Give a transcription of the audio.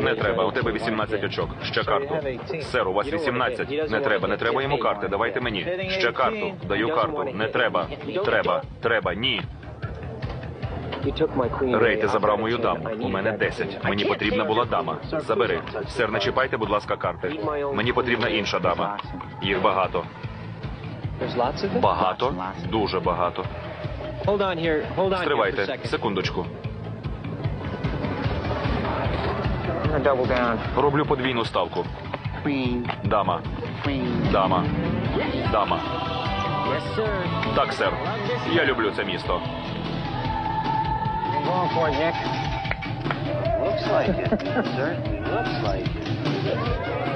Не треба, у тебе 18 очок. Ще карту. Сер, у вас 18. Не треба, не треба йому карти. Давайте мені. Ще карту. Даю карту. Не треба. Треба. Треба. Ні. Рей, ти забрав мою даму. У мене 10. Мені потрібна була дама. Забери. Сер, не чіпайте, будь ласка, карти. Мені потрібна інша дама. Їх багато. Багато? Дуже багато. Стривайте. Секундочку. Роблю подвійну ставку. Дама. Дама. Дама. Так, сер. Я люблю це місто. Looks like it. Certainly looks like it.